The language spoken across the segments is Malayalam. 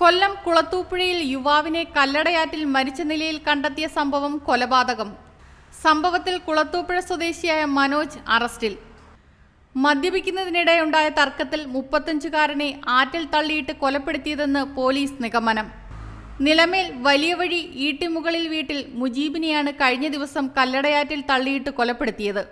കൊല്ലം കുളത്തൂപ്പുഴയിൽ യുവാവിനെ കല്ലടയാറ്റിൽ മരിച്ച നിലയിൽ കണ്ടെത്തിയ സംഭവം കൊലപാതകം. സംഭവത്തിൽ കുളത്തൂപ്പുഴ സ്വദേശിയായ മനോജ് അറസ്റ്റിൽ. മദ്യപിക്കുന്നതിനിടെയുണ്ടായ തർക്കത്തിൽ മുപ്പത്തഞ്ചുകാരനെ ആറ്റിൽ തള്ളിയിട്ട് കൊലപ്പെടുത്തിയതെന്ന് പോലീസ് നിഗമനം. നിലമേൽ വലിയ വഴി ഈട്ടിമുകളിൽ വീട്ടിൽ മുജീബിനെയാണ് കഴിഞ്ഞ ദിവസം കല്ലടയാറ്റിൽ തള്ളിയിട്ട് കൊലപ്പെടുത്തിയത്.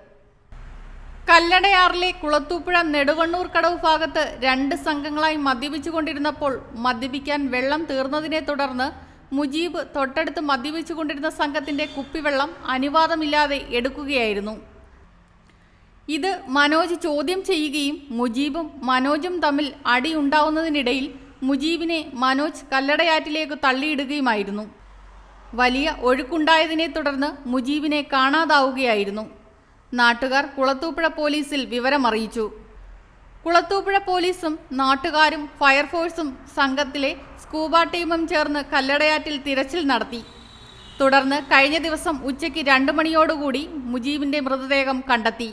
കല്ലടയാറിലെ കുളത്തൂപ്പുഴ നെടുവണ്ണൂർ കടവ് ഭാഗത്ത് രണ്ട് സംഘങ്ങളായി മദ്യപിച്ചുകൊണ്ടിരുന്നപ്പോൾ മദ്യപിക്കാൻ വെള്ളം തീർന്നതിനെ തുടർന്ന് മുജീബ് തൊട്ടടുത്ത് മദ്യപിച്ചുകൊണ്ടിരുന്ന സംഘത്തിന്റെ കുപ്പിവെള്ളം അനുവാദമില്ലാതെ എടുക്കുകയായിരുന്നു. ഇത് മനോജ് ചോദ്യം ചെയ്യുകയും മുജീബും മനോജും തമ്മിൽ അടിയുണ്ടാവുന്നതിനിടയിൽ മുജീബിനെ മനോജ് കല്ലടയാറ്റിലേക്ക് തള്ളിയിടുകയുമായിരുന്നു. വലിയ ഒഴുക്കുണ്ടായതിനെ തുടർന്ന് മുജീബിനെ കാണാതാവുകയായിരുന്നു. നാട്ടുകാർ കുളത്തൂപ്പുഴ പോലീസിൽ വിവരമറിയിച്ചു. കുളത്തൂപ്പുഴ പോലീസും നാട്ടുകാരും ഫയർഫോഴ്സും സംഘത്തിലെ സ്കൂബ ടീമും ചേർന്ന് കല്ലടയാറ്റിൽ തിരച്ചിൽ നടത്തി. തുടർന്ന് കഴിഞ്ഞ ദിവസം ഉച്ചയ്ക്ക് രണ്ട് മണിയോടുകൂടി മുജീബിന്റെ മൃതദേഹം കണ്ടെത്തി.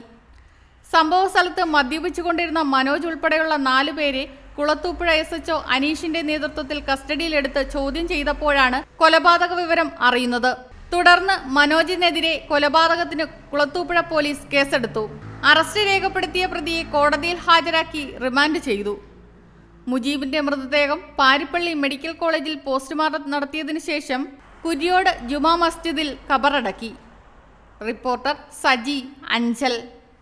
സംഭവ സ്ഥലത്ത് മദ്യപിച്ചുകൊണ്ടിരുന്ന മനോജ് ഉൾപ്പെടെയുള്ള നാലു പേരെ കുളത്തൂപ്പുഴ എസ് എച്ച്ഒ അനീഷിന്റെ നേതൃത്വത്തിൽ കസ്റ്റഡിയിലെടുത്ത് ചോദ്യം ചെയ്തപ്പോഴാണ് കൊലപാതക വിവരം അറിയുന്നത്. തുടർന്ന് മനോജിനെതിരെ കൊലപാതകത്തിന് കുളത്തൂപ്പുഴ പോലീസ് കേസെടുത്തു. അറസ്റ്റ് രേഖപ്പെടുത്തിയ പ്രതിയെ കോടതിയിൽ ഹാജരാക്കി റിമാൻഡ് ചെയ്തു. മുജീബിന്റെ മൃതദേഹം പാരിപ്പള്ളി മെഡിക്കൽ കോളേജിൽ പോസ്റ്റ്മോർട്ടം നടത്തിയതിനു ശേഷം കുര്യോട് ജുമാ മസ്ജിദിൽ കബറടക്കി. റിപ്പോർട്ടർ സജി അഞ്ചൽ.